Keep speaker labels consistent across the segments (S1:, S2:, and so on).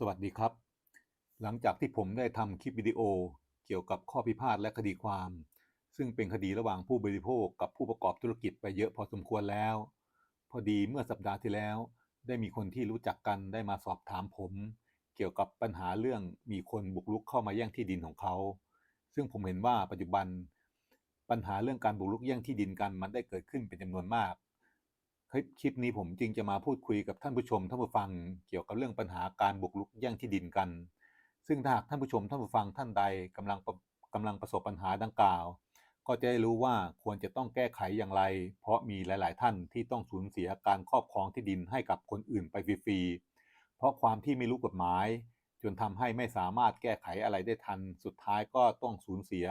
S1: สวัสดีครับ หลังจากที่ผมได้ทำคลิปวิดีโอเกี่ยวกับข้อพิพาทและคดีความ ซึ่งเป็นคดีระหว่างผู้บริโภคกับผู้ประกอบธุรกิจไปเยอะพอสมควรแล้ว พอดีเมื่อสัปดาห์ที่แล้ว ได้มีคนที่รู้จักกันได้มาสอบถามผม เกี่ยวกับปัญหาเรื่องมีคนบุกรุกเข้ามาแย่งที่ดินของเขา ซึ่งผมเห็นว่าปัจจุบัน ปัญหาเรื่องการบุกรุกแย่งที่ดินกันมันได้เกิดขึ้นเป็นจำนวนมาก คลิปคลิปนี้ผมจึงจะมาพูดคุยกับท่านผู้ชมท่านผู้ฟังเกี่ยวกับเรื่องปัญหาการบุกรุกแย่งที่ดินกัน ซึ่งถ้าหากท่านผู้ชมท่านผู้ฟังท่านใดกำลังประกำลังประสบปัญหาดังกล่าว ก็จะได้รู้ว่าควรจะต้องแก้ไขอย่างไร เพราะมีหลาย ๆ ท่านที่ต้องสูญเสียการครอบครองที่ดินให้กับคนอื่นไปฟรีๆเพราะความที่ไม่รู้กฎหมาย จนทำให้ไม่สามารถแก้ไขอะไรได้ทัน สุดท้ายก็ต้องสูญเสีย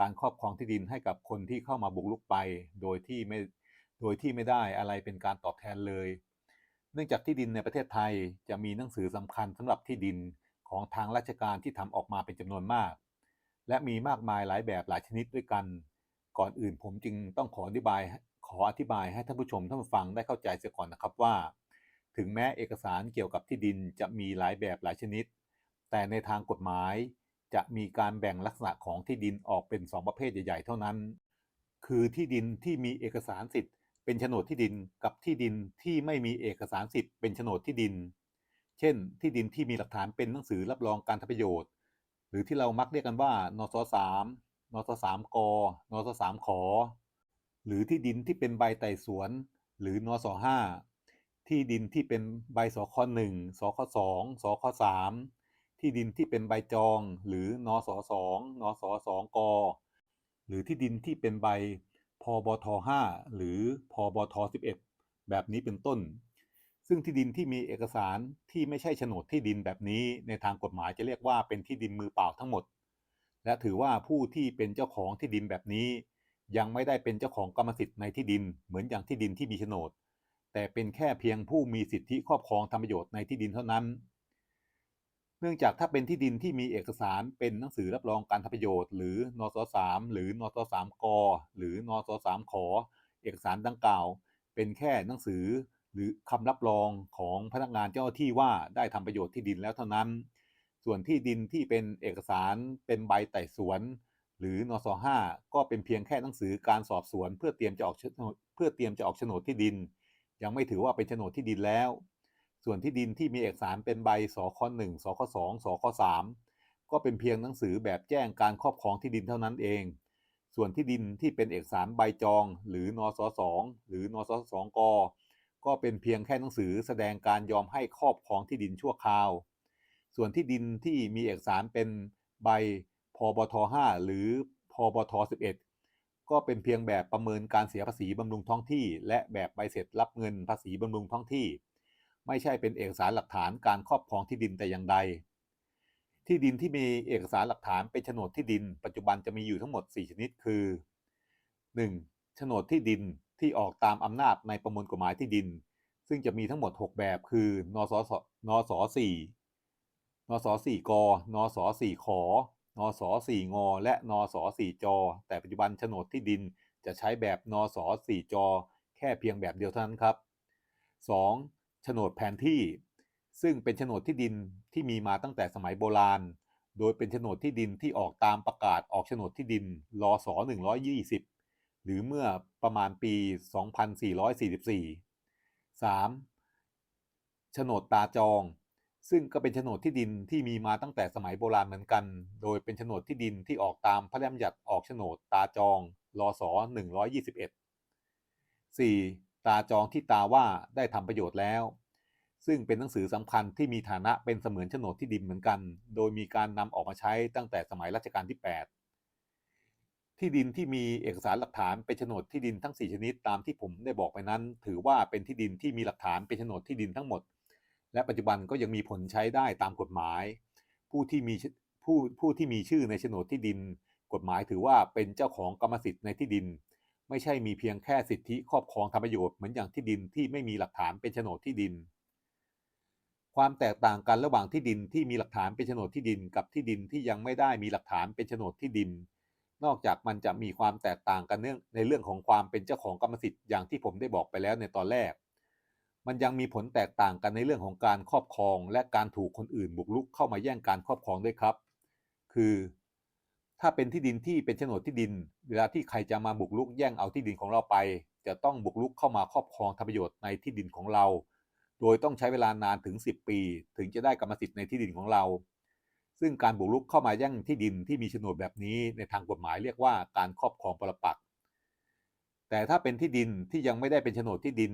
S1: การครอบครองที่ดินให้กับคนที่เข้ามาบุกรุกไป โดยที่ไม่ โดยที่ไม่ได้อะไรเป็นการตอบแทนเลย เนื่องจากที่ดินในประเทศไทยจะมีหนังสือสำคัญสำหรับที่ดินของทางราชการที่ทำออกมาเป็นจำนวนมาก และมีมากมายหลายแบบหลายชนิดด้วยกัน ก่อนอื่นผมจึงต้องขออธิบายขออธิบายให้ท่านผู้ชมท่านผู้ฟังได้เข้าใจเสียก่อนนะครับว่า ถึงแม้เอกสารเกี่ยวกับที่ดินจะมีหลายแบบหลายชนิด แต่ในทางกฎหมายจะมีการแบ่งลักษณะของที่ดินออกเป็น 2 ประเภทใหญ่ ๆ เท่านั้น คือที่ดินที่มีเอกสารสิทธิ์ เป็นโฉนดที่ดินกับที่ดินที่ไม่มีเอกสารสิทธิ์เป็นโฉนดที่ดิน เช่น ที่ดินที่มีหลักฐานเป็นหนังสือรับรองการทำประโยชน์ หรือที่เรามักเรียกกันว่านสสามนสสามกนสสามขอ หรือที่ดินที่เป็นใบไต่สวน หรือนสห้าที่ดินที่เป็นใบสคหนึ่งสคสองสคสามที่ดินที่เป็นใบจอง หรือนสสองนสสองกหรือที่ดินที่เป็นใบ พบท5หรือพบท11 แบบนี้เป็นต้น ซึ่งที่ดินที่มีเอกสารที่ไม่ใช่โฉนดที่ดินแบบนี้ในทางกฎหมายจะเรียกว่าเป็นที่ดินมือเปล่าทั้งหมด และถือว่าผู้ที่เป็นเจ้าของที่ดินแบบนี้ ยังไม่ได้เป็นเจ้าของกรรมสิทธิ์ในที่ดินเหมือนอย่างที่ดินที่มีโฉนด แต่เป็นแค่เพียงผู้มีสิทธิครอบครองทำประโยชน์ในที่ดินเท่านั้น เนื่องจากถ้าเป็นที่ดินที่มีเอกสารเป็นหนังสือรับรองการทำประโยชน์ หรือนสสามหรือนสสามกหรือนสสามขอ เอกสารดังกล่าว เป็นแค่หนังสือ หรือคำรับรองของพนักงานเจ้าที่ว่าได้ทำประโยชน์ที่ดินแล้วเท่านั้น ส่วนที่ดินที่เป็นเอกสารเป็นใบไต่สวน หรือนสห้าก็เป็นเพียงแค่หนังสือการสอบสวน เพื่อเตรียมจะออกเพื่อเตรียมจะออกโฉนดที่ดิน ยังไม่ถือว่าเป็นโฉนดที่ดินแล้ว ส่วนที่ดินที่มีเอกสารเป็นใบสคหนึ่งสคสองสคสามก็เป็นเพียงหนังสือแบบแจ้งการครอบครองที่ดินเท่านั้นเอง ส่วนที่ดินที่เป็นเอกสารใบจอง หรือนสสองหรือนสสองกก็เป็นเพียงแค่หนังสือแสดงการยอมให้ครอบครองที่ดินชั่วคราว ส่วนที่ดินที่มีเอกสารเป็นใบพบท5หรือพบท11 ก็เป็นเพียงแบบประเมินการเสียภาษีบำรุงท้องที่ และแบบใบเสร็จรับเงินภาษีบำรุงท้องที่ ไม่ใช่เป็นเอกสารหลักฐานการครอบครองที่ดินแต่อย่างใด ที่ดินที่มีเอกสารหลักฐานเป็นโฉนดที่ดิน ปัจจุบันจะมีอยู่ทั้งหมด 4 ชนิดคือ 1. โฉนดที่ดินที่ออกตามอำนาจในประมวลกฎหมายที่ดิน ซึ่งจะมีทั้งหมด 6 แบบคือนสสนส4นส4กนส4ขอนส4งและนส4จแต่ปัจจุบันโฉนดที่ดินจะใช้แบบนส4จแค่เพียงแบบเดียวเท่านั้นครับ 2. โฉนดแผนที่ ซึ่งเป็นโฉนดที่ดินที่มีมาตั้งแต่สมัยโบราณ โดยเป็นโฉนดที่ดินที่ออกตามประกาศออกโฉนดที่ดินรศ120 หรือเมื่อประมาณปี 2444 3. โฉนดตาจอง ซึ่งก็เป็นโฉนดที่ดินที่มีมาตั้งแต่สมัยโบราณเหมือนกัน โดยเป็นโฉนดที่ดินที่ออกตามพระราชบัญญัติออกโฉนดตาจองรอศ121 4. ตาจองที่ตาว่าได้ทำประโยชน์แล้ว ซึ่งเป็นหนังสือสำคัญที่มีฐานะเป็นเสมือนโฉนดที่ดินเหมือนกัน โดยมีการนำออกมาใช้ตั้งแต่สมัยรัชกาลที่ 8 ที่ดินที่มีเอกสารหลักฐานเป็นโฉนดที่ดินทั้ง 4 ชนิดตามที่ผมได้บอกไปนั้น ถือว่าเป็นที่ดินที่มีหลักฐานเป็นโฉนดที่ดินทั้งหมด และปัจจุบันก็ยังมีผลใช้ได้ตามกฎหมาย ผู้ที่มีผู้ผู้ที่มีชื่อในโฉนดที่ดิน กฎหมายถือว่าเป็นเจ้าของกรรมสิทธิ์ในที่ดิน ไม่ใช่มีเพียงแค่สิทธิครอบครองทำประโยชน์เหมือนอย่างที่ดินที่ไม่มีหลักฐานเป็นโฉนดที่ดิน ความแตกต่างกันระหว่างที่ดินที่มีหลักฐานเป็นโฉนดที่ดิน กับที่ดินที่ยังไม่ได้มีหลักฐานเป็นโฉนดที่ดิน นอกจากมันจะมีความแตกต่างกันเนื่องในเรื่องของความเป็นเจ้าของกรรมสิทธิ์อย่างที่ผมได้บอกไปแล้วในตอนแรกมมันยังมีผลแตกต่างกันในเรื่องของการครอบครอง และการถูกคนอื่นบุกรุกเข้ามาแย่งการครอบครองด้วยครับ คือ ถ้าเป็นที่ดินที่เป็นโฉนดที่ดิน เวลาที่ใครจะมาบุกรุกแย่งเอาที่ดินของเราไป จะต้องบุกรุกเข้ามาครอบครองทำประโยชน์ในที่ดินของเรา โดยต้องใช้เวลานานถึง 10 ปี ถึงจะได้กรรมสิทธิ์ในที่ดินของเรา ซึ่งการบุกรุกเข้ามาแย่งที่ดินที่มีโฉนดแบบนี้ในทางกฎหมายเรียกว่าการครอบครองปรปักษ์แต่ถ้าเป็นที่ดินที่ยังไม่ได้เป็นโฉนดที่ดิน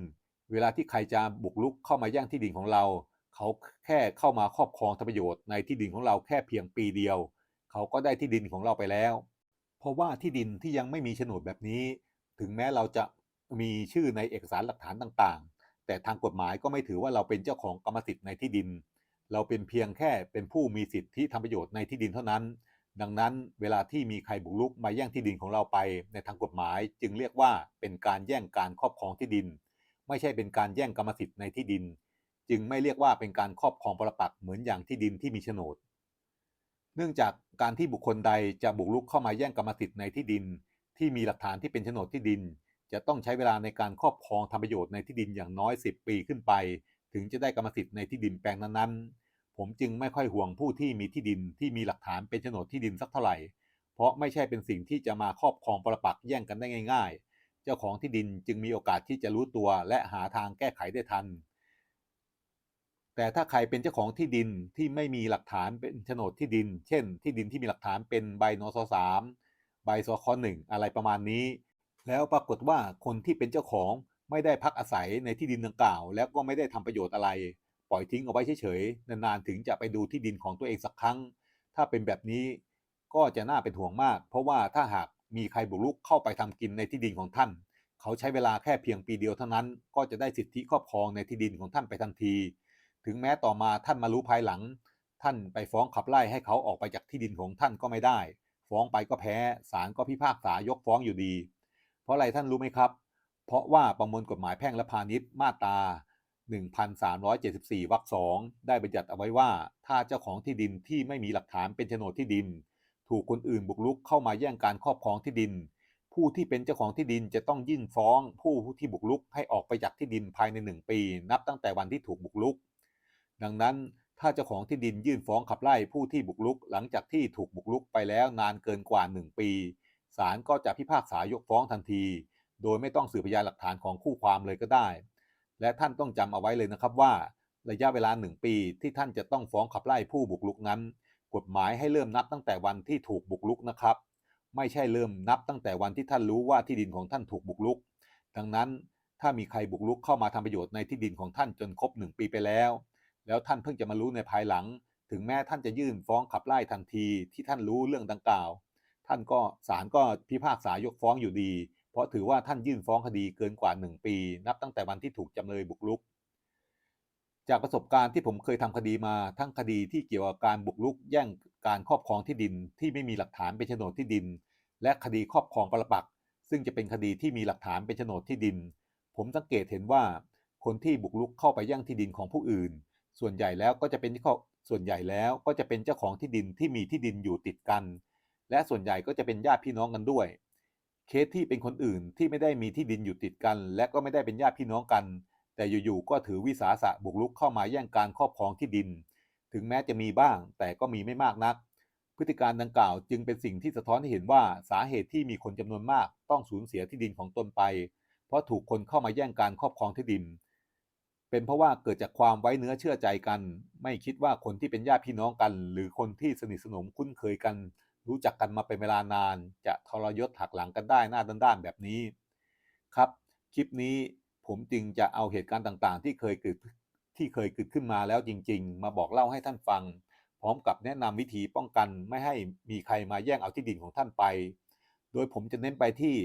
S1: เวลาที่ใครจะบุกรุกเข้ามาแย่งที่ดินของเรา เขาแค่เข้ามาครอบครองทำประโยชน์ในที่ดินของเราแค่เพียงปีเดียว เขาก็ได้ที่ดินของเราไปแล้ว เพราะว่าที่ดินที่ยังไม่มีโฉนดแบบนี้ ถึงแม้เราจะมีชื่อในเอกสารหลักฐานต่างๆ แต่ทางกฎหมายก็ไม่ถือว่าเราเป็นเจ้าของกรรมสิทธิ์ในที่ดิน เราเป็นเพียงแค่เป็นผู้มีสิทธิทำประโยชน์ในที่ดินเท่านั้น ดังนั้นเวลาที่มีใครบุกรุกมาแย่งที่ดินของเราไป ในทางกฎหมายจึงเรียกว่าเป็นการแย่งการครอบครองที่ดิน ไม่ใช่เป็นการแย่งกรรมสิทธิ์ในที่ดิน จึงไม่เรียกว่าเป็นการครอบครองปรปักษ์เหมือนอย่างที่ดินที่มีโฉนด เนื่องจากการที่บุคคลใดจะบุกรุกเข้ามาแย่งกรรมสิทธิ์ในที่ดิน ที่มีหลักฐานที่เป็นโฉนดที่ดิน จะต้องใช้เวลาในการครอบครองทำประโยชน์ในที่ดินอย่างน้อย 10 ปีขึ้นไป ถึงจะได้กรรมสิทธิ์ในที่ดินแปลงนั้นๆ ผมจึงไม่ค่อยห่วงผู้ที่มีที่ดินที่มีหลักฐานเป็นโฉนดที่ดินสักเท่าไหร่ เพราะไม่ใช่เป็นสิ่งที่จะมาครอบครองประปักแย่งกันได้ง่าย ๆ เจ้าของที่ดินจึงมีโอกาสที่จะรู้ตัวและหาทางแก้ไขได้ทัน แต่ถ้าใครเป็นเจ้าของที่ดินที่ไม่มีหลักฐานเป็นโฉนดที่ดิน เช่น ที่ดินที่มีหลักฐานเป็นใบนสสามใบสคหนึ่งอะไรประมาณนี้ แล้วปรากฏว่าคนที่เป็นเจ้าของไม่ได้พักอาศัยในที่ดินดังกล่าว แล้วก็ไม่ได้ทำประโยชน์อะไร ปล่อยทิ้งเอาไว้เฉยๆนานๆถึงจะไปดูที่ดินของตัวเองสักครั้ง ถ้าเป็นแบบนี้ก็จะน่าเป็นห่วงมาก เพราะว่าถ้าหากมีใครบุกรุกเข้าไปทำกินในที่ดินของท่าน เขาใช้เวลาแค่เพียงปีเดียวเท่านั้น ก็จะได้สิทธิครอบครองในที่ดินของท่านไปทันที ถึงแม้ต่อมาท่านมารู้ภายหลัง ท่านไปฟ้องขับไล่ให้เขาออกไปจากที่ดินของท่านก็ไม่ได้ ฟ้องไปก็แพ้ศาลก็พิพากษายกฟ้องอยู่ดี เพราะอะไรท่านรู้ไหมครับ เพราะว่าประมวลกฎหมายแพ่งและพาณิชย์มาตรา 1374วรรคสองได้บัญญัติเอาไว้ว่า ถ้าเจ้าของที่ดินที่ไม่มีหลักฐานเป็นโฉนดที่ดิน ถูกคนอื่นบุกรุกเข้ามาแย่งการครอบครองที่ดิน ผู้ที่เป็นเจ้าของที่ดินจะต้องยื่นฟ้อง ผู้ที่บุกรุกให้ออกไปจากที่ดินภายใน 1 ปี นับตั้งแต่วันที่ถูกบุกรุก ดังนั้นถ้าเจ้าของที่ดินยื่นฟ้องขับไล่ผู้ที่บุกรุก หลังจากที่ถูกบุกรุกไปแล้วนานเกินกว่า 1 ปีศาลก็จะพิพากษายกฟ้องทันที โดยไม่ต้องสืบพยานหลักฐานของคู่ความเลยก็ได้ และท่านต้องจำเอาไว้เลยนะครับว่า ระยะเวลา 1 ปีที่ท่านจะต้องฟ้องขับไล่ผู้บุกรุกนั้น กฎหมายให้เริ่มนับตั้งแต่วันที่ถูกบุกรุกนะครับ ไม่ใช่เริ่มนับตั้งแต่วันที่ท่านรู้ว่าที่ดินของท่านถูกบุกรุก ดังนั้นถ้ามีใครบุกรุกเข้ามาทำประโยชน์ในที่ดินของท่านจนครบ 1 ปีไปแล้ว แล้วท่านเพิ่งจะมารู้ในภายหลัง ถึงแม้ท่านจะยื่นฟ้องขับไล่ทันทีที่ท่านรู้เรื่องดังกล่าว ท่านก็ศาลก็พิพากษายกฟ้องอยู่ดี เพราะถือว่าท่านยื่นฟ้องคดีเกินกว่า 1 ปี นับตั้งแต่วันที่ถูกจำเลยบุกรุก จากประสบการณ์ที่ผมเคยทำคดีมาทั้งคดีที่เกี่ยวกับการบุกรุก แย่งการครอบครองที่ดิน ที่ไม่มีหลักฐานเป็นโฉนดที่ดิน และคดีครอบครองปรปักษซึ่งจะเป็นคดีที่มีหลักฐานเป็นโฉนดที่ดิน ผมสังเกตเห็นว่า คนที่บุกรุกเข้าไปแย่งที่ดินของผู้อื่น ส่วนใหญ่แล้วก็จะเป็นส่วนใหญ่แล้วก็จะเป็นเจ้าของที่ดินที่มีที่ดินอยู่ติดกัน และส่วนใหญ่ก็จะเป็นญาติพี่น้องกันด้วย เคสที่เป็นคนอื่นที่ไม่ได้มีที่ดินอยู่ติดกัน และก็ไม่ได้เป็นญาติพี่น้องกัน แต่อยู่ๆก็ถือวิสาสะบุกรุกเข้ามาแย่งการครอบครองที่ดิน ถึงแม้จะมีบ้าง แต่ก็มีไม่มากนัก พฤติการดังกล่าวจึงเป็นสิ่งที่สะท้อนให้เห็นว่าสาเหตุที่มีคนจำนวนมาก ต้องสูญเสียที่ดินของตนไป เพราะถูกคนเข้ามาแย่งการครอบครองที่ดิน เป็นเพราะว่าเกิดจากความไว้เนื้อเชื่อใจกัน ไม่คิดว่าคนที่เป็นญาติพี่น้องกัน หรือคนที่สนิทสนมคุ้นเคยกัน รู้จักกันมาเป็นเวลานาน จะทรยศหักหลังกันได้หน้าด้านๆแบบนี้ ครับ คลิปนี้ผมจึงจะเอาเหตุการณ์ต่างๆ ที่เคยเกิดที่เคยเกิดขึ้นมาแล้วจริง ๆ มาบอกเล่าให้ท่านฟัง พร้อมกับแนะนำวิธีป้องกันไม่ให้มีใครมาแย่งเอาที่ดินของท่านไป โดยผมจะเน้นไปที่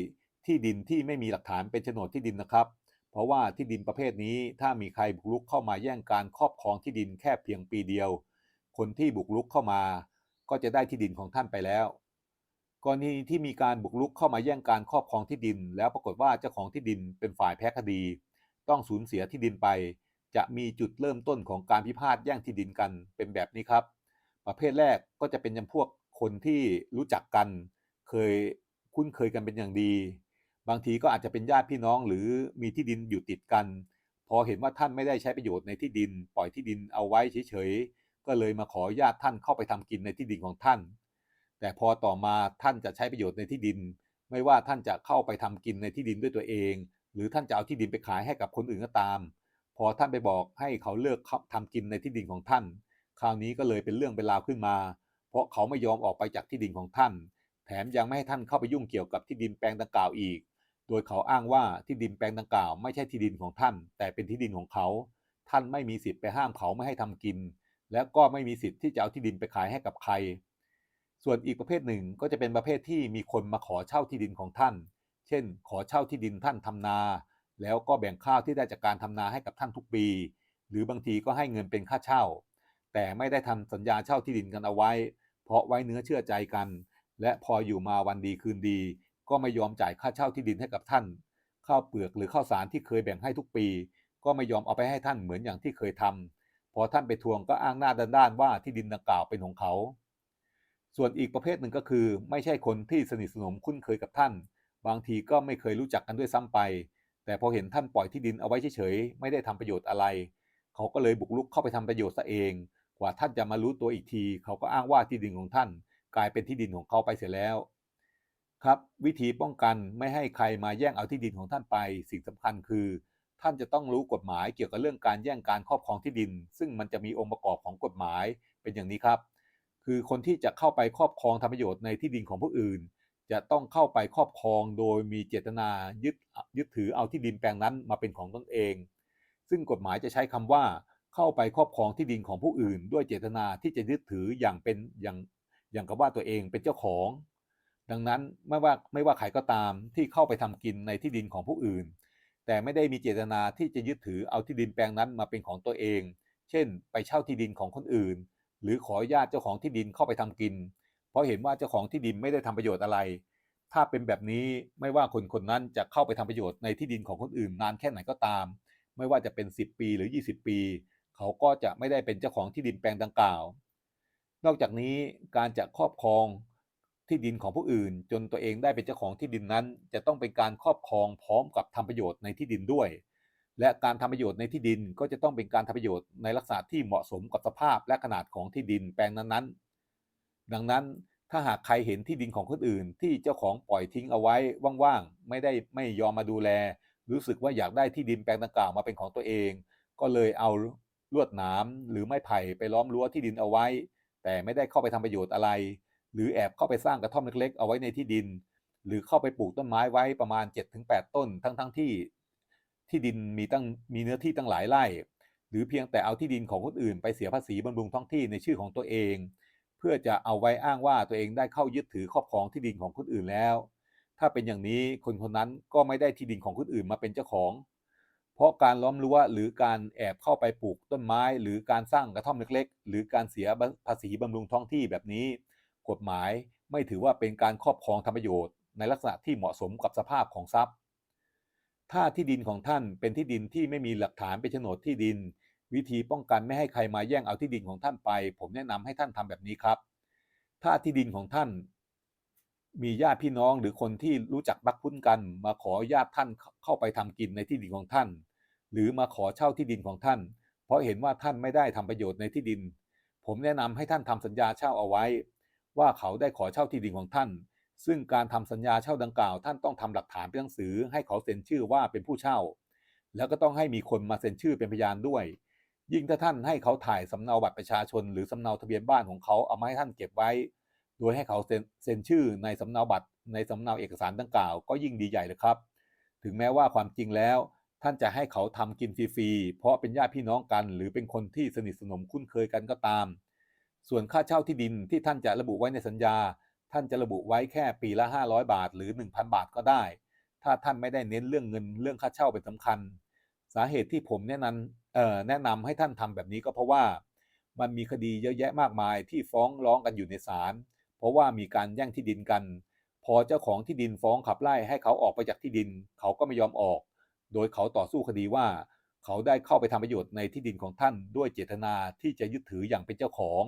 S1: ที่ดินที่ไม่มีหลักฐานเป็นโฉนดที่ดินนะครับ เพราะว่าที่ดินประเภทนี้ถ้ามีใครบุกรุกเข้ามาแย่งการครอบครองที่ดินแค่เพียงปีเดียว คนที่บุกรุกเข้ามา ก็จะได้ที่ดินของท่านไปแล้วกรณีที่มีการบุกรุกเข้ามาแย่งการครอบครองที่ดิน แล้วปรากฏว่าเจ้าของที่ดินเป็นฝ่ายแพ้คดี ต้องสูญเสียที่ดินไป จะมีจุดเริ่มต้นของการพิพาทแย่งที่ดินกันเป็นแบบนี้ครับ ประเภทแรกก็จะเป็นจำพวกคนที่รู้จักกัน เคยคุ้นเคยกันเป็นอย่างดี บางทีก็อาจจะเป็นญาติพี่น้องหรือมีที่ดินอยู่ติดกัน พอเห็นว่าท่านไม่ได้ใช้ประโยชน์ในที่ดิน ปล่อยที่ดินเอาไว้เฉยๆก็เลยมาขอญาตท่านเข้าไปทำกินในที่ดินของท่าน แต่พอต่อมาท่านจะใช้ประโยชน์ในที่ดิน ไม่ว่าท่านจะเข้าไปทำกินในที่ดินด้วยตัวเอง หรือท่านจะเอาที่ดินไปขายให้กับคนอื่นก็ตาม พอท่านไปบอกให้เขาเลิกทำกินในที่ดินของท่าน คราวนี้ก็เลยเป็นเรื่องเป็นราวขึ้นมา เพราะเขาไม่ยอมออกไปจากที่ดินของท่าน แถมยังไม่ให้ท่านเข้าไปยุ่งเกี่ยวกับที่ดินแปลงดังกล่าวอีก โดยเขาอ้างว่าที่ดินแปลงดังกล่าวไม่ใช่ที่ดินของท่าน แต่เป็นที่ดินของเขา ท่านไม่มีสิทธิ์ไปห้ามเขาไม่ให้ทำกิน และก็ไม่มีสิทธิ์ที่จะเอาที่ดินไปขายให้กับใคร ส่วนอีกประเภทหนึ่งก็จะเป็นประเภทที่มีคนมาขอเช่าที่ดินของท่าน เช่น ขอเช่าที่ดินท่านทำนา แล้วก็แบ่งข้าวที่ได้จากการทำนาให้กับท่านทุกปี หรือบางทีก็ให้เงินเป็นค่าเช่า แต่ไม่ได้ทำสัญญาเช่าที่ดินกันเอาไว้ เพราะไว้เนื้อเชื่อใจกัน และพออยู่มาวันดีคืนดี ก็ไม่ยอมจ่ายค่าเช่าที่ดินให้กับท่านข้าวเปลือกหรือข้าวสารที่เคยแบ่งให้ทุกปี ก็ไม่ยอมเอาไปให้ท่านเหมือนอย่างที่เคยทำพอท่านไปทวงก็อ้างหน้าด้านๆว่าที่ดินดังกล่าวเป็นของเขา ส่วนอีกประเภทหนึ่งก็คือ ไม่ใช่คนที่สนิทสนมคุ้นเคยกับท่าน บางทีก็ไม่เคยรู้จักกันด้วยซ้ำไป แต่พอเห็นท่านปล่อยที่ดินเอาไว้เฉยๆไม่ได้ทำประโยชน์อะไร เขาก็เลยบุกรุกเข้าไปทำประโยชน์ซะเอง กว่าท่านจะมารู้ตัวอีกที เขาก็อ้างว่าที่ดินของท่าน กลายเป็นที่ดินของเขาไปเสียแล้ว ครับ วิธีป้องกันไม่ให้ใครมาแย่งเอาที่ดินของท่านไป สิ่งสำคัญคือ ท่านจะต้องรู้กฎหมายเกี่ยวกับเรื่องการแย่งการครอบครองที่ดิน ซึ่งมันจะมีองค์ประกอบของกฎหมายเป็นอย่างนี้ครับ คือคนที่จะเข้าไปครอบครองทำประโยชน์ในที่ดินของผู้อื่น จะต้องเข้าไปครอบครองโดยมีเจตนายึดยึดถือเอาที่ดินแปลงนั้นมาเป็นของตนเอง ซึ่งกฎหมายจะใช้คำว่าเข้าไปครอบครองที่ดินของผู้อื่น ด้วยเจตนาที่จะยึดถืออย่างเป็นอย่างอย่างกับว่าตัวเองเป็นเจ้าของ ดังนั้นไม่ว่าไม่ว่าใครก็ตามที่เข้าไปทำกินในที่ดินของผู้อื่น แต่ไม่ได้มีเจตนาที่จะยึดถือเอาที่ดินแปลงนั้นมาเป็นของตัวเอง เช่น ไปเช่าที่ดินของคนอื่น หรือขออนุญาตเจ้าของที่ดินเข้าไปทำกิน เพราะเห็นว่าเจ้าของที่ดินไม่ได้ทำประโยชน์อะไร ถ้าเป็นแบบนี้ไม่ว่าคนคนนั้นจะเข้าไปทำประโยชน์ในที่ดินของคนอื่นนานแค่ไหนก็ตาม ไม่ว่าจะเป็น 10 ปีหรือ 20 ปี เขาก็จะไม่ได้เป็นเจ้าของที่ดินแปลงดังกล่าว นอกจากนี้การจะครอบครอง ที่ดินของผู้อื่น จนตัวเองได้เป็นเจ้าของที่ดินนั้น จะต้องเป็นการครอบครองพร้อมกับทำประโยชน์ในที่ดินด้วย และการทำประโยชน์ในที่ดินก็จะต้องเป็นการทำประโยชน์ในลักษณะที่เหมาะสมกับสภาพและขนาดของที่ดินแปลงนั้นๆ ดังนั้นถ้าหากใครเห็นที่ดินของคนอื่น ที่เจ้าของปล่อยทิ้งเอาไว้ว่างๆไม่ได้ไม่ยอมมาดูแล รู้สึกว่าอยากได้ที่ดินแปลงดังกล่าวมาเป็นของตัวเอง ก็เลยเอาลวดหนามหรือไม้ไผ่ไปล้อมรั้วที่ดินเอาไว้ แต่ไม่ได้เข้าไปทำประโยชน์อะไร หรือแอบเข้าไปสร้างกระท่อมเล็กๆ เอาไว้ในที่ดิน หรือเข้าไปปลูกต้นไม้ไว้ประมาณ 7-8 ต้น ทั้งๆที่ที่ดินมีตั้งมีเนื้อที่ตั้งหลายไร่ หรือเพียงแต่เอาที่ดินของคนอื่นไปเสียภาษีบำรุงท้องที่ในชื่อของตัวเอง เพื่อจะเอาไว้อ้างว่าตัวเองได้เข้ายึดถือครอบครองที่ดินของคนอื่นแล้ว ถ้าเป็นอย่างนี้คนคนนั้นก็ไม่ได้ที่ดินของคนอื่นมาเป็นเจ้าของ เพราะการล้อมรั้วหรือการแอบเข้าไปปลูกต้นไม้ หรือการสร้างกระท่อมเล็ก ๆ หรือการเสียภาษีบำรุงท้องที่แบบนี้ กฎหมายไม่ถือว่าเป็นการครอบครองทำประโยชน์ ในลักษณะที่เหมาะสมกับสภาพของทรัพย์ ถ้าที่ดินของท่านเป็นที่ดินที่ไม่มีหลักฐานเป็นโฉนดที่ดิน วิธีป้องกันไม่ให้ใครมาแย่งเอาที่ดินของท่านไป ผมแนะนำให้ท่านทำแบบนี้ครับ ถ้าที่ดินของท่าน มีญาติพี่น้องหรือคนที่รู้จักบักคุ้นกัน มาขอญาติท่านเข้าไปทำกินในที่ดินของท่าน หรือมาขอเช่าที่ดินของท่าน เพราะเห็นว่าท่านไม่ได้ทำประโยชน์ในที่ดิน ผมแนะนำให้ท่านทำสัญญาเช่าเอาไว้ ว่าเขาได้ขอเช่าที่ดินของท่าน ซึ่งการทำสัญญาเช่าดังกล่าว ท่านต้องทำหลักฐานเป็นหนังสือ ให้เขาเซ็นชื่อว่าเป็นผู้เช่า แล้วก็ต้องให้มีคนมาเซ็นชื่อเป็นพยานด้วย ยิ่งถ้าท่านให้เขาถ่ายสำเนาบัตรประชาชน หรือสำเนาทะเบียนบ้านของเขาเอามาให้ท่านเก็บไว้ โดยให้เขาเซ็นเซ็นชื่อในสำเนาบัตรในสำเนาเอกสารดังกล่าวก็ยิ่งดีใหญ่เลยครับ ถึงแม้ว่าความจริงแล้ว ท่านจะให้เขาทำกินฟรีๆเพราะเป็นญาติพี่น้องกัน หรือเป็นคนที่สนิทสนมคุ้นเคยกันก็ตาม ส่วนค่าเช่าที่ดินที่ท่านจะระบุไว้ในสัญญา ท่านจะระบุไว้แค่ปีละ 500 บาท หรือ 1,000 บาทก็ได้ ถ้าท่านไม่ได้เน้นเรื่องเงินเรื่องค่าเช่าเป็นสำคัญ สาเหตุที่ผมแนะนำเอ่อแนะนำให้ท่านทำแบบนี้ก็เพราะว่ามันมีคดีเยอะแยะมากมายที่ฟ้องร้องกันอยู่ในศาลเพราะว่ามีการแย่งที่ดินกัน พอเจ้าของที่ดินฟ้องขับไล่ให้เขาออกไปจากที่ดิน เขาก็ไม่ยอมออก โดยเขาต่อสู้คดีว่า เขาได้เข้าไปทำประโยชน์ในที่ดินของท่านด้วยเจตนาที่จะยึดถืออย่างเป็นเจ้าของ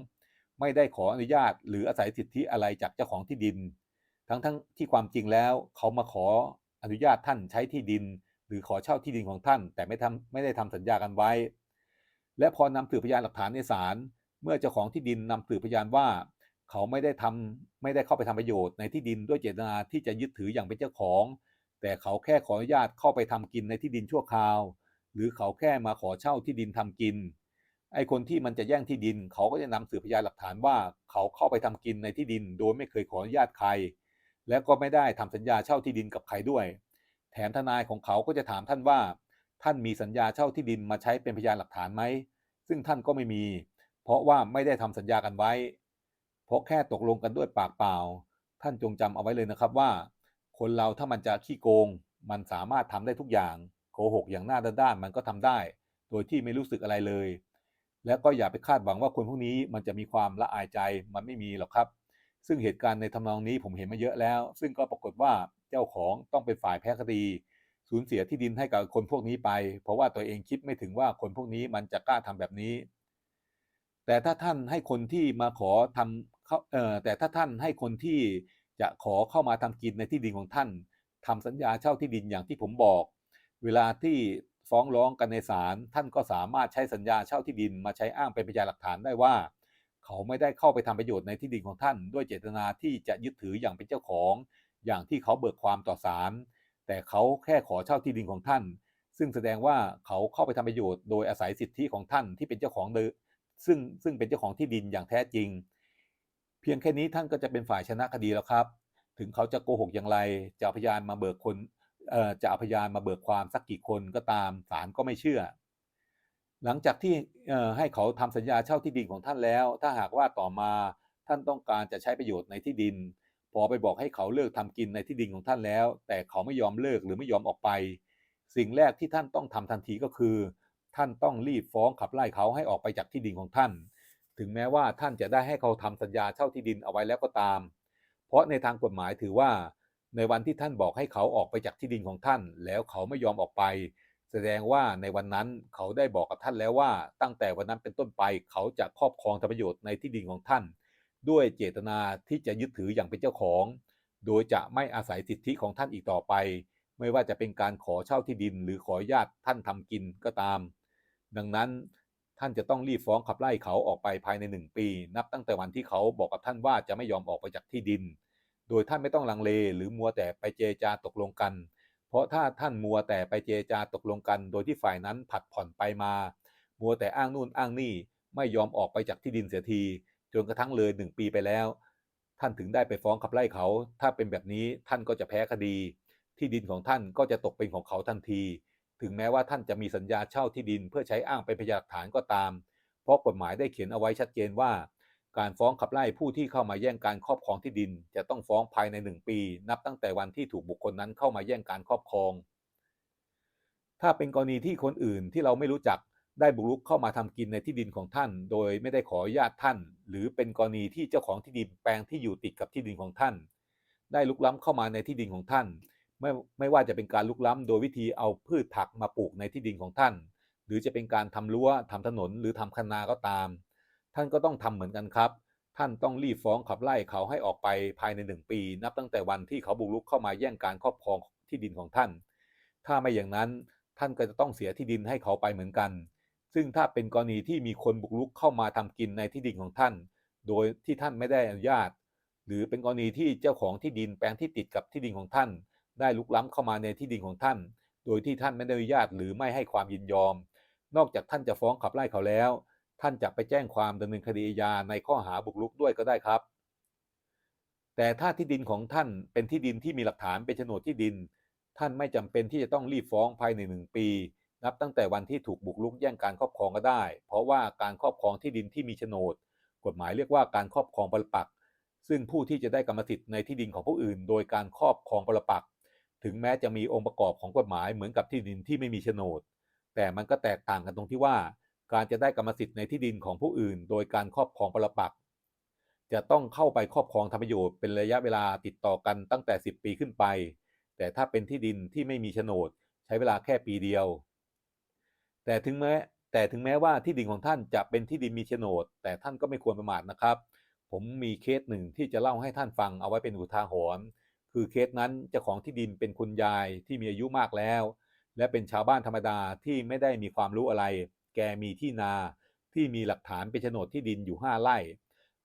S1: ไม่ได้ขออนุญาต หรืออาศัยสิทธิอะไรจากเจ้าของที่ดิน ทั้งทั้งที่ความจริงแล้วเขามาขออนุญาตท่านใช้ที่ดิน หรือขอเช่าที่ดินของท่าน แต่ไม่ทำไม่ได้ทำสัญญากันไว้ และพอนำสืบพยานหลักฐานในศาลเมื่อเจ้าของที่ดินนำสืบพยานว่า เขาไม่ได้ทำไม่ได้เข้าไปทำประโยชน์ในที่ดินด้วยเจตนาที่จะยึดถืออย่างเป็นเจ้าของ แต่เขาแค่ขออนุญาตเข้าไปทำกินในที่ดินชั่วคราว หรือเขาแค่มาขอเช่าที่ดินทำกิน ไอ้คนที่มันจะแย่งที่ดิน เขาก็จะนำสืบพยานหลักฐานว่าเขาเข้าไปทำกินในที่ดิน โดยไม่เคยขออนุญาตใคร และก็ไม่ได้ทำสัญญาเช่าที่ดินกับใครด้วย แถมทนายของเขาก็จะถามท่านว่า ท่านมีสัญญาเช่าที่ดินมาใช้เป็นพยานหลักฐานไหมซึ่งท่านก็ไม่มี เพราะว่าไม่ได้ทำสัญญากันไว้ เพราะแค่ตกลงกันด้วยปากเปล่า ท่านจงจำเอาไว้เลยนะครับว่า คนเราถ้ามันจะขี้โกง มันสามารถทำได้ทุกอย่างโกหกอย่างหน้าด้านๆมันก็ทำได้ โดยที่ไม่รู้สึกอะไรเลย และก็อย่าไปคาดหวังว่าคนพวกนี้มันจะมีความละอายใจมันไม่มีหรอกครับ ซึ่งเหตุการณ์ในทำนองนี้ผมเห็นมาเยอะแล้ว ซึ่งก็ปรากฏว่าเจ้าของต้องเป็นฝ่ายแพ้คดี สูญเสียที่ดินให้กับคนพวกนี้ไป เพราะว่าตัวเองคิดไม่ถึงว่าคนพวกนี้มันจะกล้าทำแบบนี้ แต่ถ้าท่านให้คนที่มาขอทำเขาเอ่อแต่ถ้าท่านให้คนที่จะขอเข้ามาทำกินในที่ดินของท่านทำสัญญาเช่าที่ดินอย่างที่ผมบอก เวลาที่ ฟ้องร้องกันในศาลท่านก็สามารถใช้สัญญาเช่าที่ดินมาใช้อ้างเป็นพยานหลักฐานได้ว่า เขาไม่ได้เข้าไปทำประโยชน์ในที่ดินของท่าน ด้วยเจตนาที่จะยึดถืออย่างเป็นเจ้าของ อย่างที่เขาเบิกความต่อศาลแต่เขาแค่ขอเช่าที่ดินของท่าน ซึ่งแสดงว่าเขาเข้าไปทำประโยชน์ โดยอาศัยสิทธิของท่านที่เป็นเจ้าของเดิซึ่งซึ่งเป็นเจ้าของที่ดินอย่างแท้จริง เพียงแค่นี้ท่านก็จะเป็นฝ่ายชนะคดีแล้วครับ ถึงเขาจะโกหกอย่างไรจะเอาพยานมาเบิกคน จะเอาพยานมาเบิกความสักกี่คนก็ตามศาลก็ไม่เชื่อ หลังจากที่ให้เขาทำสัญญาเช่าที่ดินของท่านแล้ว ถ้าหากว่าต่อมาท่านต้องการจะใช้ประโยชน์ในที่ดิน พอไปบอกให้เขาเลิกทำกินในที่ดินของท่านแล้ว แต่เขาไม่ยอมเลิกหรือไม่ยอมออกไป สิ่งแรกที่ท่านต้องทำทันทีก็คือ ท่านต้องรีบฟ้องขับไล่เขาให้ออกไปจากที่ดินของท่าน ถึงแม้ว่าท่านจะได้ให้เขาทำสัญญาเช่าที่ดินเอาไว้แล้วก็ตาม เพราะในทางกฎหมายถือว่า ในวันที่ท่านบอกให้เขาออกไปจากที่ดินของท่าน แล้วเขาไม่ยอมออกไป แสดงว่าในวันนั้นเขาได้บอกกับท่านแล้วว่า ตั้งแต่วันนั้นเป็นต้นไปเขาจะครอบครองทำประโยชน์ในที่ดินของท่าน ด้วยเจตนาที่จะยึดถืออย่างเป็นเจ้าของ โดยจะไม่อาศัยสิทธิของท่านอีกต่อไป ไม่ว่าจะเป็นการขอเช่าที่ดิน หรือขอญาตท่านทำกินก็ตาม ดังนั้นท่านจะต้องรีบฟ้องขับไล่เขาออกไปภายในหนึ่งปี นับตั้งแต่วันที่เขาบอกกับท่านว่าจะไม่ยอมออกไปจากที่ดิน โดยท่านไม่ต้องลังเลหรือมัวแต่ไปเจรจาตกลงกัน เพราะถ้าท่านมัวแต่ไปเจรจาตกลงกัน โดยที่ฝ่ายนั้นผัดผ่อนไปมา มัวแต่อ้างนู่นอ้างนี่ไม่ยอมออกไปจากที่ดินเสียที จนกระทั่งเลยหนึ่งปีไปแล้ว ท่านถึงได้ไปฟ้องขับไล่เขา ถ้าเป็นแบบนี้ท่านก็จะแพ้คดี ที่ดินของท่านก็จะตกเป็นของเขาทันที ถึงแม้ว่าท่านจะมีสัญญาเช่าที่ดินเพื่อใช้อ้างเป็นพยานหลักฐานก็ตาม เพราะกฎหมายได้เขียนเอาไว้ชัดเจนว่า การฟ้องขับไล่ผู้ที่เข้ามาแย่งการครอบครองที่ดิน จะต้องฟ้องภายในหนึ่งปี นับตั้งแต่วันที่ถูกบุคคลนั้นเข้ามาแย่งการครอบครอง ถ้าเป็นกรณีที่คนอื่นที่เราไม่รู้จักได้บุกรุกเข้ามาทำกินในที่ดินของท่าน โดยไม่ได้ขออนุญาตท่าน หรือเป็นกรณีที่เจ้าของที่ดินแปลงที่อยู่ติดกับที่ดินของท่าน ได้ลุกล้ำเข้ามาในที่ดินของท่าน ไม่ไม่ว่าจะเป็นการลุกล้ำโดยวิธีเอาพืชผักมาปลูกในที่ดินของท่าน หรือจะเป็นการทำรั้วทำถนนหรือทำคันนาก็ตาม ท่านก็ต้องทำเหมือนกันครับ ท่านต้องรีบฟ้องขับไล่เขาให้ออกไปภายในหนึ่งปี นับตั้งแต่วันที่เขาบุกรุกเข้ามาแย่งการครอบครองที่ดินของท่าน ถ้าไม่อย่างนั้นท่านก็จะต้องเสียที่ดินให้เขาไปเหมือนกัน ซึ่งถ้าเป็นกรณีที่มีคนบุกรุกเข้ามาทำกินในที่ดินของท่าน โดยที่ท่านไม่ได้อนุญาต หรือเป็นกรณีที่เจ้าของที่ดินแปลงที่ติดกับที่ดินของท่าน ได้ลุกล้ำเข้ามาในที่ดินของท่าน โดยที่ท่านไม่ได้อนุญาตหรือไม่ให้ความยินยอม นอกจากท่านจะฟ้องขับไล่เขาแล้ว ท่านจะไปแจ้งความดำเนินคดีอาญาในข้อหาบุกรุกด้วยก็ได้ครับ แต่ถ้าที่ดินของท่านเป็นที่ดินที่มีหลักฐานเป็นโฉนดที่ดิน ท่านไม่จำเป็นที่จะต้องรีบฟ้องภายในหนึ่งปี นับตั้งแต่วันที่ถูกบุกรุกแย่งการครอบครองก็ได้ เพราะว่าการครอบครองที่ดินที่มีโฉนด กฎหมายเรียกว่าการครอบครองปรปักษ์ซึ่งผู้ที่จะได้กรรมสิทธิ์ในที่ดินของผู้อื่น โดยการครอบครองปรปักษ์ถึงแม้จะมีองค์ประกอบของกฎหมายเหมือนกับที่ดินที่ไม่มีโฉนด แต่มันก็แตกต่างกันตรงที่ว่า การจะได้กรรมสิทธิ์ในที่ดินของผู้อื่น โดยการครอบครองปรปักษ์จะต้องเข้าไปครอบครองทำประโยชน์เป็นระยะเวลาติดต่อกันตั้งแต่ 10 ปีขึ้นไป แต่ถ้าเป็นที่ดินที่ไม่มีโฉนด ใช้เวลาแค่ปีเดียว แต่ถึงแม้แต่ถึงแม้ว่าที่ดินของท่านจะเป็นที่ดินมีโฉนด แต่ท่านก็ไม่ควรประมาทนะครับ ผมมีเคสหนึ่งที่จะเล่าให้ท่านฟังเอาไว้เป็นอุทาหรณ์คือเคสนั้นเจ้าของที่ดินเป็นคุณยายที่มีอายุมากแล้ว และเป็นชาวบ้านธรรมดาที่ไม่ได้มีความรู้อะไร แกมีที่นาที่มีหลักฐานเป็นโฉนดที่ดินอยู่ห้าไร่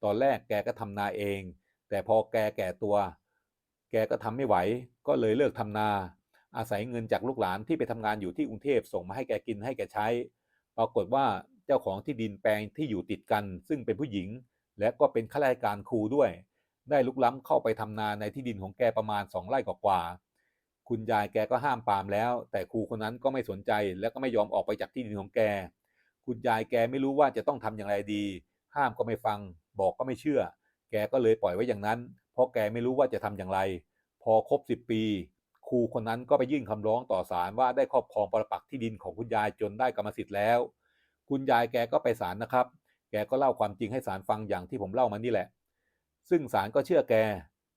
S1: ตอนแรกแกก็ทำนาเอง แต่พอแกแก่ตัว แกก็ทำไม่ไหว ก็เลยเลิกทำนา อาศัยเงินจากลูกหลานที่ไปทำงานอยู่ที่กรุงเทพส่งมาให้แกกินให้แกใช้ ปรากฏว่าเจ้าของที่ดินแปลงที่อยู่ติดกัน ซึ่งเป็นผู้หญิง และก็เป็นข้าราชการครูด้วย ได้ลุกล้ำเข้าไปทำนาในที่ดินของแกประมาณสองไร่กว่าคุณยายแกก็ห้ามปามแล้ว แต่ครูคนนั้นก็ไม่สนใจและก็ไม่ยอมออกไปจากที่ดินของแก คุณยายแกไม่รู้ว่าจะต้องทำอย่างไรดี ห้ามก็ไม่ฟัง บอกก็ไม่เชื่อ แกก็เลยปล่อยไว้อย่างนั้น เพราะแกไม่รู้ว่าจะทำอย่างไร พอครบสิบปี ครูคนนั้นก็ไปยื่นคำร้องต่อศาลว่าได้ครอบครองปรปักที่ดินของคุณยายจนได้กรรมสิทธิ์แล้ว คุณยายแกก็ไปศาลนะครับ แกก็เล่าความจริงให้ศาลฟังอย่างที่ผมเล่ามานี่แหละ ซึ่งศาลก็เชื่อแก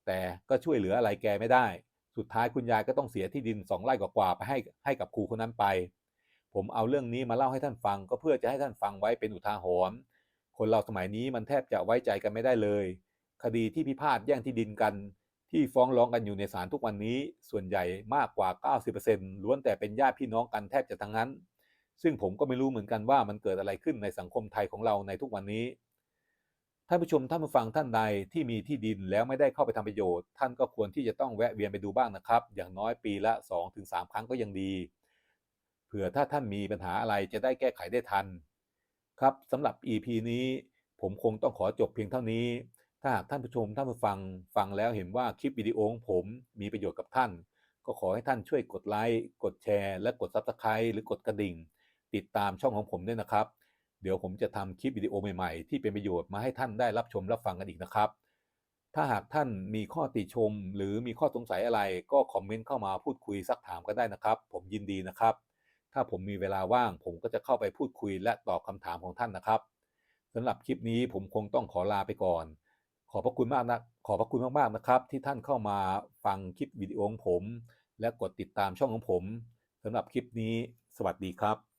S1: แต่ก็ช่วยเหลืออะไรแกไม่ได้ สุดท้ายคุณยายก็ต้องเสียที่ดินสองไร่กว่าๆไปให้ให้กับครูคนนั้นไป ผมเอาเรื่องนี้มาเล่าให้ท่านฟัง ก็เพื่อจะให้ท่านฟังไว้เป็นอุทาหรณ์คนเราสมัยนี้มันแทบจะไว้ใจกันไม่ได้เลย คดีที่พิพาทแย่งที่ดินกัน ที่ฟ้องร้องกันอยู่ในศาลทุกวันนี้ ส่วนใหญ่มากกว่า 90%ล้วนแต่เป็นญาติพี่น้องกันแทบจะทั้งนั้น ซึ่งผมก็ไม่รู้เหมือนกันว่ามันเกิดอะไรขึ้นในสังคมไทยของเราในทุกวันนี้ท่านผู้ชมท่านผู้ฟังท่านใดที่มีที่ดินแล้วไม่ได้เข้าไปทำประโยชน์ ท่านก็ควรที่จะต้องแวะเวียนไปดูบ้างนะครับ อย่างน้อยปีละ 2-3 ครั้งก็ยังดี เผื่อถ้าท่านมีปัญหาอะไรจะได้แก้ไขได้ทัน ครับสำหรับ EP นี้ผมคงต้องขอจบเพียงเท่านี้ ถ้าหากท่านผู้ชมท่านผู้ฟังฟังแล้วเห็นว่าคลิปวิดีโอของผมมีประโยชน์กับท่าน ก็ขอให้ท่านช่วยกดไลค์กดแชร์ และกด Subscribe หรือกดกระดิ่ง ติดตามช่องของผมด้วยนะครับ เดี๋ยวผมจะทำคลิปวิดีโอใหม่ๆ ที่เป็นประโยชน์มาให้ท่านได้รับชมรับฟังกันอีกนะครับ ถ้าหากท่านมีข้อติชม หรือมีข้อสงสัยอะไร ก็คอมเมนต์เข้ามาพูดคุยซักถามกันได้นะครับ ผมยินดีนะครับ ถ้าผมมีเวลาว่าง ผมก็จะเข้าไปพูดคุยและตอบคำถามของท่านนะครับสำหรับคลิปนี้ผมคงต้องขอลาไปก่อน ขอบพระคุณมากนะขอบพระคุณมากๆนะครับ ที่ท่านเข้ามาฟังคลิปวิดีโอของผม และกดติดตามช่องของผมสำหรับคลิปนี้ สวัสดีครับ